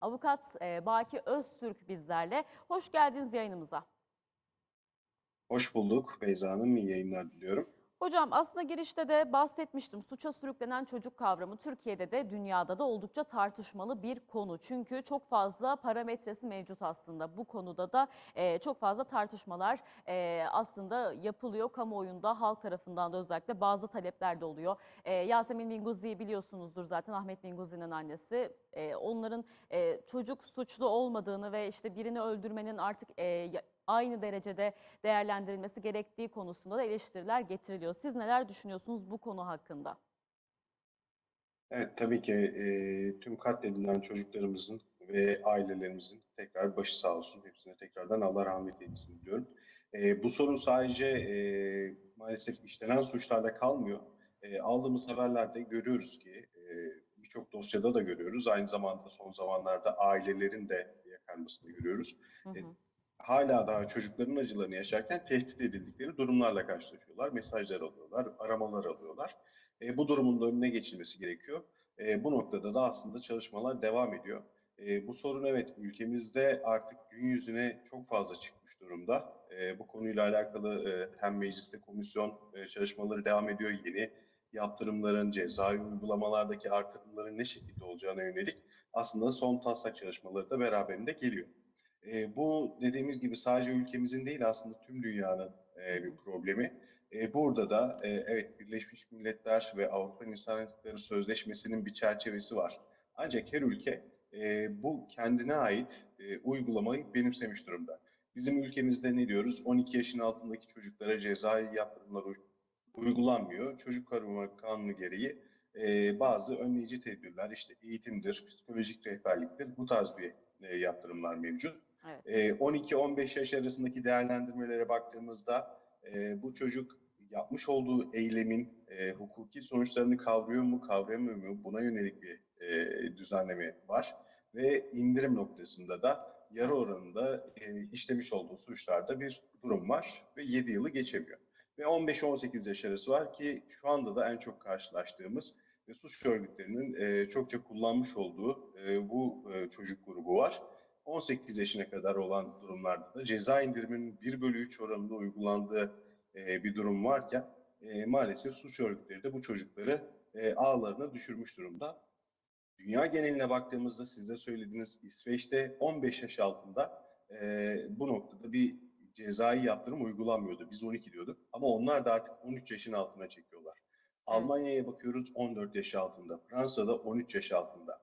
Avukat e, Baki Öztürk bizlerle. Hoş geldiniz yayınımıza. Hoş bulduk Beyza Hanım. İyi yayınlar diliyorum. Hocam aslında girişte de bahsetmiştim. Suça sürüklenen çocuk kavramı Türkiye'de de dünyada da oldukça tartışmalı bir konu. Çünkü çok fazla parametresi mevcut aslında. Bu konuda da e, çok fazla tartışmalar e, aslında yapılıyor. Kamuoyunda halk tarafından da özellikle bazı talepler de oluyor. E, Yasemin Minguzi'yi biliyorsunuzdur zaten Ahmet Minguzi'nin annesi. E, onların e, çocuk suçlu olmadığını ve işte birini öldürmenin artık e, aynı derecede değerlendirilmesi gerektiği konusunda da eleştiriler getiriliyor. Siz neler düşünüyorsunuz bu konu hakkında? Evet tabii ki e, tüm katledilen çocuklarımızın ve ailelerimizin tekrar başı sağ olsun. Hepsine tekrardan Allah rahmet eylesin diliyorum. E, bu sorun sadece e, maalesef işlenen suçlarla kalmıyor. E, aldığımız haberlerde görüyoruz ki e, birçok dosyada da görüyoruz. Aynı zamanda son zamanlarda ailelerin de yakarmasını görüyoruz. Hı E, hı. Hala daha çocukların acılarını yaşarken tehdit edildikleri durumlarla karşılaşıyorlar. Mesajlar alıyorlar, aramalar alıyorlar. E, bu durumun da önüne geçilmesi gerekiyor. E, bu noktada da aslında çalışmalar devam ediyor. E, bu sorun evet ülkemizde artık gün yüzüne çok fazla çıkmış durumda. E, bu konuyla alakalı e, hem mecliste komisyon e, çalışmaları devam ediyor. Yeni yaptırımların, cezai uygulamalardaki artırımların ne şekilde olacağına yönelik aslında son taslak çalışmaları da beraberinde geliyor. E, bu dediğimiz gibi sadece ülkemizin değil aslında tüm dünyanın e, bir problemi. E, burada da e, evet Birleşmiş Milletler ve Avrupa İnsan Hakları Sözleşmesi'nin bir çerçevesi var. Ancak her ülke e, bu kendine ait e, uygulamayı benimsemiş durumda. Bizim ülkemizde ne diyoruz? 12 yaşın altındaki çocuklara cezai yaptırımlar uy- uygulanmıyor. Çocuk koruma kanunu gereği e, bazı önleyici tedbirler, işte eğitimdir, psikolojik rehberliktir, bu tarz bir e, yaptırımlar mevcut. Evet. E, 12-15 yaş arasındaki değerlendirmelere baktığımızda e, bu çocuk yapmış olduğu eylemin e, hukuki sonuçlarını kavruyor mu, kavrayamıyor mu? Buna yönelik bir e, düzenleme var. Ve indirim noktasında da yarı oranında e, işlemiş olduğu suçlarda bir durum var ve 7 yılı geçemiyor. Ve 15-18 yaş arası var ki şu anda da en çok karşılaştığımız ve suç örgütlerinin e, çokça kullanmış olduğu e, bu e, çocuk grubu var. 18 yaşına kadar olan durumlarda da ceza indiriminin 1 bölü 3 oranında uygulandığı e, bir durum varken e, maalesef suç örgütleri de bu çocukları e, ağlarına düşürmüş durumda. Dünya geneline baktığımızda siz de söylediğiniz İsveç'te 15 yaş altında e, bu noktada bir cezai yaptırım uygulanmıyordu. Biz 12 diyorduk ama onlar da artık 13 yaşın altına çekiyorlar. Almanya'ya bakıyoruz 14 yaş altında, Fransa'da 13 yaş altında.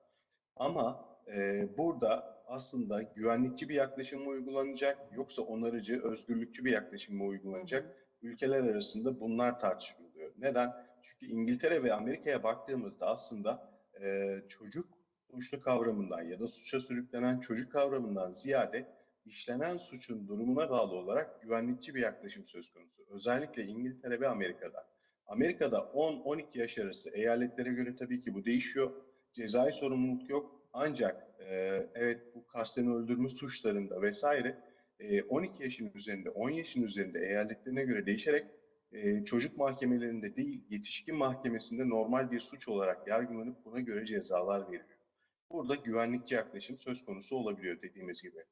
Ama e, burada aslında güvenlikçi bir yaklaşım mı uygulanacak yoksa onarıcı, özgürlükçü bir yaklaşım mı uygulanacak? Ülkeler arasında bunlar tartışılıyor. Neden? Çünkü İngiltere ve Amerika'ya baktığımızda aslında e, çocuk suçlu kavramından ya da suça sürüklenen çocuk kavramından ziyade işlenen suçun durumuna bağlı olarak güvenlikçi bir yaklaşım söz konusu. Özellikle İngiltere ve Amerika'da. Amerika'da 10-12 yaş arası eyaletlere göre tabii ki bu değişiyor. Cezai sorumluluk yok. Ancak e, evet bu kasten öldürme suçlarında vesaire e, 12 yaşın üzerinde, 10 yaşın üzerinde eyaletlerine göre değişerek e, çocuk mahkemelerinde değil, yetişkin mahkemesinde normal bir suç olarak yargılanıp buna göre cezalar veriliyor. Burada güvenlikçi yaklaşım söz konusu olabiliyor dediğimiz gibi.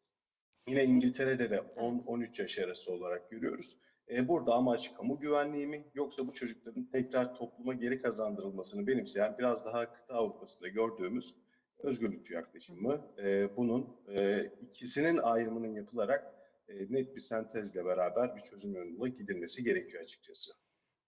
Yine İngiltere'de de 10-13 yaş arası olarak görüyoruz. E, burada amaç kamu güvenliği mi yoksa bu çocukların tekrar topluma geri kazandırılmasını benimseyen biraz daha kıta Avrupa'sında gördüğümüz özgürlükçü yaklaşım mı? E, bunun e, ikisinin ayrımının yapılarak e, net bir sentezle beraber bir çözüm yoluna gidilmesi gerekiyor açıkçası.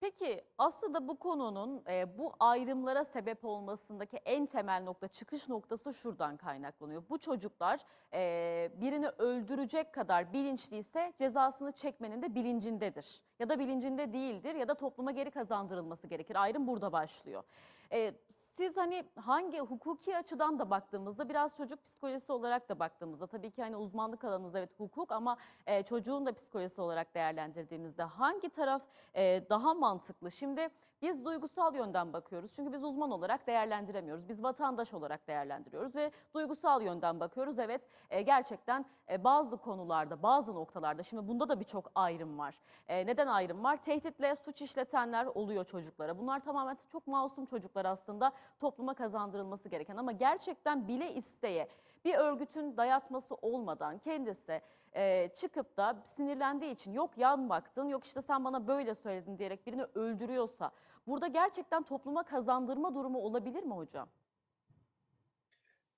Peki aslında bu konunun e, bu ayrımlara sebep olmasındaki en temel nokta, çıkış noktası şuradan kaynaklanıyor. Bu çocuklar e, birini öldürecek kadar bilinçliyse cezasını çekmenin de bilincindedir. Ya da bilincinde değildir ya da topluma geri kazandırılması gerekir. Ayrım burada başlıyor. E, siz hani hangi hukuki açıdan da baktığımızda biraz çocuk psikolojisi olarak da baktığımızda tabii ki hani uzmanlık alanınız evet hukuk ama e, çocuğun da psikolojisi olarak değerlendirdiğimizde hangi taraf e, daha mantıklı? Şimdi biz duygusal yönden bakıyoruz çünkü biz uzman olarak değerlendiremiyoruz. Biz vatandaş olarak değerlendiriyoruz ve duygusal yönden bakıyoruz. Evet e, gerçekten e, bazı konularda bazı noktalarda şimdi bunda da birçok ayrım var. E, neden ayrım var? Tehditle suç işletenler oluyor çocuklara. Bunlar tamamen çok masum çocuklar aslında topluma kazandırılması gereken ama gerçekten bile isteye Bir örgütün dayatması olmadan kendisi e, çıkıp da sinirlendiği için yok yanmaktın, yok işte sen bana böyle söyledin diyerek birini öldürüyorsa burada gerçekten topluma kazandırma durumu olabilir mi hocam?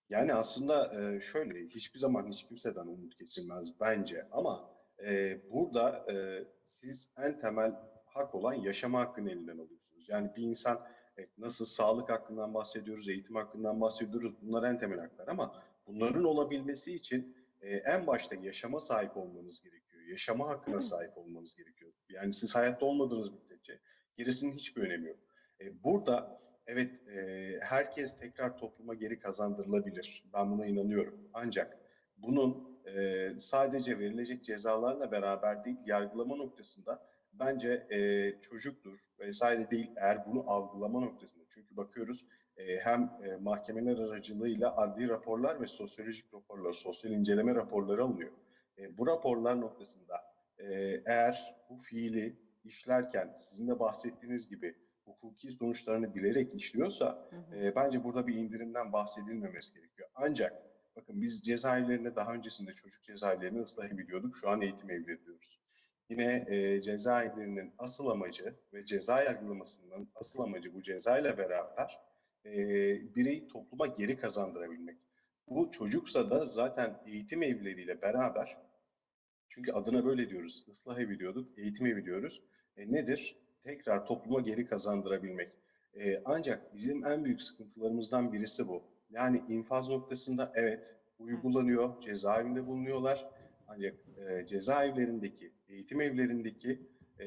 Yani aslında e, şöyle hiçbir zaman hiç kimseden umut kesilmez bence ama e, burada e, siz en temel hak olan yaşama hakkını elinden alıyorsunuz. Yani bir insan evet, nasıl sağlık hakkından bahsediyoruz, eğitim hakkından bahsediyoruz bunlar en temel haklar ama bunların olabilmesi için e, en başta yaşama sahip olmanız gerekiyor. Yaşama hakkına sahip olmanız gerekiyor. Yani siz hayatta olmadığınız müddetçe gerisinin hiçbir önemi yok. E, burada Evet, e, herkes tekrar topluma geri kazandırılabilir. Ben buna inanıyorum. Ancak bunun e, sadece verilecek cezalarla beraber değil, yargılama noktasında bence e, çocuktur vesaire değil. Eğer bunu algılama noktasında, çünkü bakıyoruz hem e, mahkemeler aracılığıyla adli raporlar ve sosyolojik raporlar, sosyal inceleme raporları alınıyor. E, bu raporlar noktasında e, eğer bu fiili işlerken sizin de bahsettiğiniz gibi hukuki sonuçlarını bilerek işliyorsa Hı hı. e, bence burada bir indirimden bahsedilmemesi gerekiyor. Ancak bakın biz cezaevlerine daha öncesinde çocuk cezaevlerini ıslah biliyorduk. Şu an eğitim evleri diyoruz. Yine e, cezaevlerinin asıl amacı ve ceza yargılamasının asıl amacı bu cezayla beraber e, bireyi topluma geri kazandırabilmek. Bu çocuksa da zaten eğitim evleriyle beraber çünkü adına böyle diyoruz. Islah evi diyorduk, eğitim evi diyoruz. E, nedir? Tekrar topluma geri kazandırabilmek. E, ancak bizim en büyük sıkıntılarımızdan birisi bu. Yani infaz noktasında evet uygulanıyor, cezaevinde bulunuyorlar. Ancak e, cezaevlerindeki, eğitim evlerindeki e,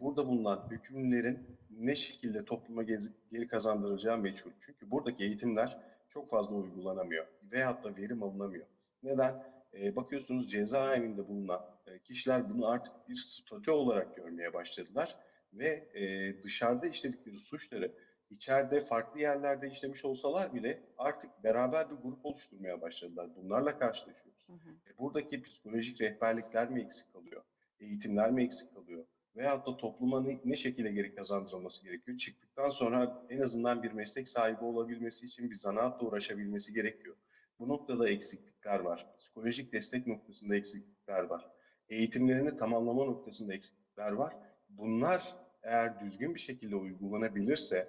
burada bulunan hükümlülerin ne şekilde topluma geri kazandırılacağı meçhul. Çünkü buradaki eğitimler çok fazla uygulanamıyor veyahut da verim alınamıyor. Neden? E, bakıyorsunuz cezaevinde bulunan e, kişiler bunu artık bir statü olarak görmeye başladılar ve e, dışarıda işledikleri suçları içeride farklı yerlerde işlemiş olsalar bile artık beraber bir grup oluşturmaya başladılar. Bunlarla karşılaşıyoruz. Hı hı. E, buradaki psikolojik rehberlikler mi eksik kalıyor? Eğitimler mi eksik? Veyahut da topluma ne, ne şekilde geri kazandırılması gerekiyor? Çıktıktan sonra en azından bir meslek sahibi olabilmesi için bir zanaatla uğraşabilmesi gerekiyor. Bu noktada eksiklikler var. Psikolojik destek noktasında eksiklikler var. Eğitimlerini tamamlama noktasında eksiklikler var. Bunlar eğer düzgün bir şekilde uygulanabilirse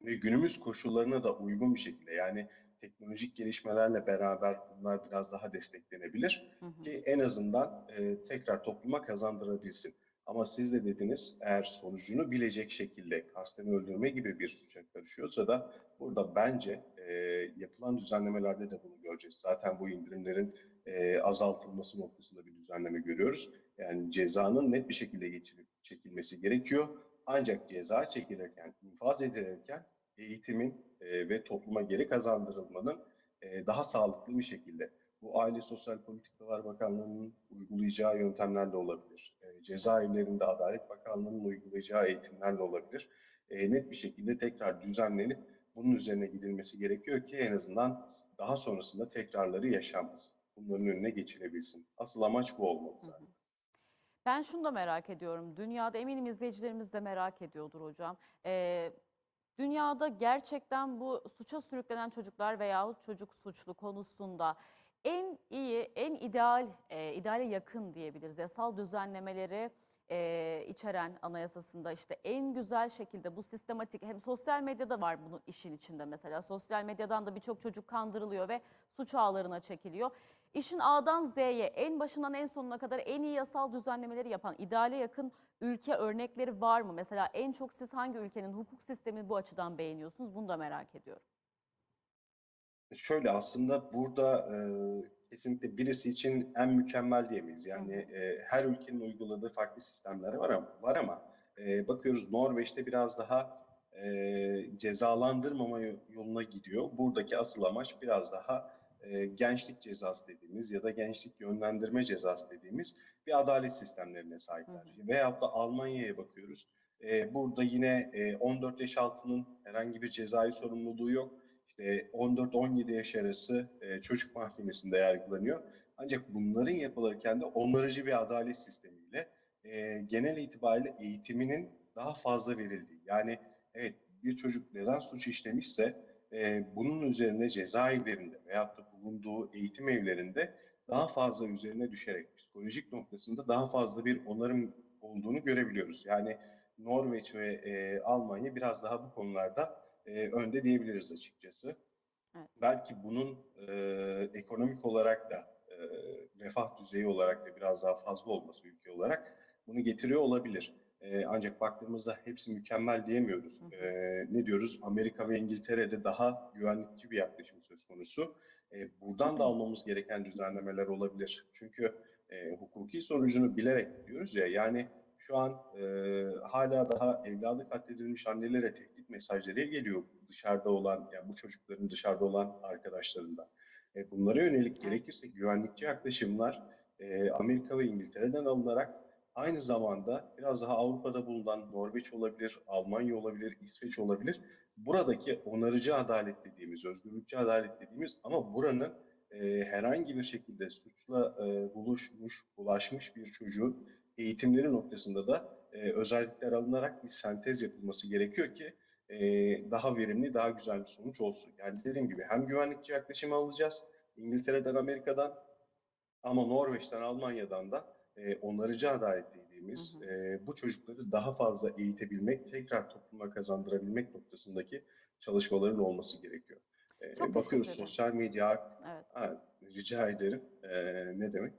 ve günümüz koşullarına da uygun bir şekilde yani teknolojik gelişmelerle beraber bunlar biraz daha desteklenebilir Hı hı. ki en azından e, tekrar topluma kazandırabilsin. Ama siz de dediniz eğer sonucunu bilecek şekilde kasten öldürme gibi bir suça karışıyorsa da burada bence e, yapılan düzenlemelerde de bunu göreceğiz. Zaten bu indirimlerin e, azaltılması noktasında bir düzenleme görüyoruz. Yani cezanın net bir şekilde geçirilip çekilmesi gerekiyor. Ancak ceza çekilirken, infaz edilirken eğitimin e, ve topluma geri kazandırılmanın e, daha sağlıklı bir şekilde bu Aile Sosyal Politikalar Bakanlığı'nın uygulayacağı yöntemlerle olabilir. E, cezaevlerinde Adalet Bakanlığı'nın uygulayacağı eğitimlerle olabilir. E, net bir şekilde tekrar düzenlenip bunun üzerine gidilmesi gerekiyor ki en azından daha sonrasında tekrarları yaşanmasın. Bunların önüne geçilebilsin. Asıl amaç bu olmalı zaten. hı. Ben şunu da merak ediyorum. Dünyada eminim izleyicilerimiz de merak ediyordur hocam. Ee, dünyada gerçekten bu suça sürüklenen çocuklar veyahut çocuk suçlu konusunda en iyi, en ideal, e, ideale yakın diyebiliriz. Yasal düzenlemeleri e, içeren anayasasında işte en güzel şekilde bu sistematik hem sosyal medyada var bunun işin içinde mesela. Sosyal medyadan da birçok çocuk kandırılıyor ve suç ağlarına çekiliyor. İşin A'dan Z'ye en başından en sonuna kadar en iyi yasal düzenlemeleri yapan ideale yakın ülke örnekleri var mı? Mesela en çok siz hangi ülkenin hukuk sistemini bu açıdan beğeniyorsunuz? Bunu da merak ediyorum. Şöyle aslında burada e, kesinlikle birisi için en mükemmel diyemeyiz. Yani Hı e, her ülkenin uyguladığı farklı sistemler var ama, var ama e, bakıyoruz Norveç'te biraz daha e, cezalandırmama yo- yoluna gidiyor. Buradaki asıl amaç biraz daha e, gençlik cezası dediğimiz ya da gençlik yönlendirme cezası dediğimiz bir adalet sistemlerine sahipler. Hı Veyahut da Almanya'ya bakıyoruz. E, burada yine e, 14 yaş altının herhangi bir cezai sorumluluğu yok. İşte 14-17 yaş arası e, çocuk mahkemesinde yargılanıyor. Ancak bunların yapılırken de onarıcı bir adalet sistemiyle e, genel itibariyle eğitiminin daha fazla verildiği. Yani evet bir çocuk neden suç işlemişse e, bunun üzerine cezaevlerinde veyahut da bulunduğu eğitim evlerinde daha fazla üzerine düşerek psikolojik noktasında daha fazla bir onarım olduğunu görebiliyoruz. Yani Norveç ve e, Almanya biraz daha bu konularda e, önde diyebiliriz açıkçası. Evet. Belki bunun e, ekonomik olarak da e, refah düzeyi olarak da biraz daha fazla olması ülke olarak bunu getiriyor olabilir. E, ancak baktığımızda hepsi mükemmel diyemiyoruz. Hı hı. E, ne diyoruz? Amerika ve İngiltere'de daha güvenlikçi bir yaklaşım söz konusu. E, buradan da almamız gereken düzenlemeler olabilir. Çünkü e, hukuki sonucunu bilerek diyoruz ya yani şu an e, hala daha evladı katledilmiş annelere tehdit mesajları geliyor dışarıda olan yani bu çocukların dışarıda olan arkadaşlarından. E, bunlara yönelik gerekirse güvenlikçi yaklaşımlar e, Amerika ve İngiltere'den alınarak aynı zamanda biraz daha Avrupa'da bulunan Norveç olabilir, Almanya olabilir, İsveç olabilir. Buradaki onarıcı adalet dediğimiz, özgürlükçü adalet dediğimiz ama buranın e, herhangi bir şekilde suçla e, buluşmuş, bulaşmış bir çocuğun eğitimleri noktasında da e, özellikler alınarak bir sentez yapılması gerekiyor ki e, daha verimli, daha güzel bir sonuç olsun. Yani dediğim gibi hem güvenlikçi yaklaşımı alacağız, İngiltere'den, Amerika'dan ama Norveç'ten, Almanya'dan da e, onarıcı adalet dediğimiz Hı hı. e, bu çocukları daha fazla eğitebilmek, tekrar topluma kazandırabilmek noktasındaki çalışmaların olması gerekiyor. E, Çok bakıyoruz sosyal medya, Evet. ha, rica ederim. E, ne demek?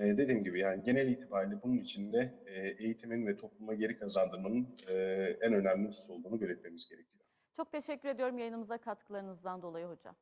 E, dediğim gibi yani genel itibariyle bunun içinde e, eğitimin ve topluma geri kazandırmanın e, en önemli husus olduğunu belirtmemiz gerekiyor. Çok teşekkür ediyorum yayınımıza katkılarınızdan dolayı hocam.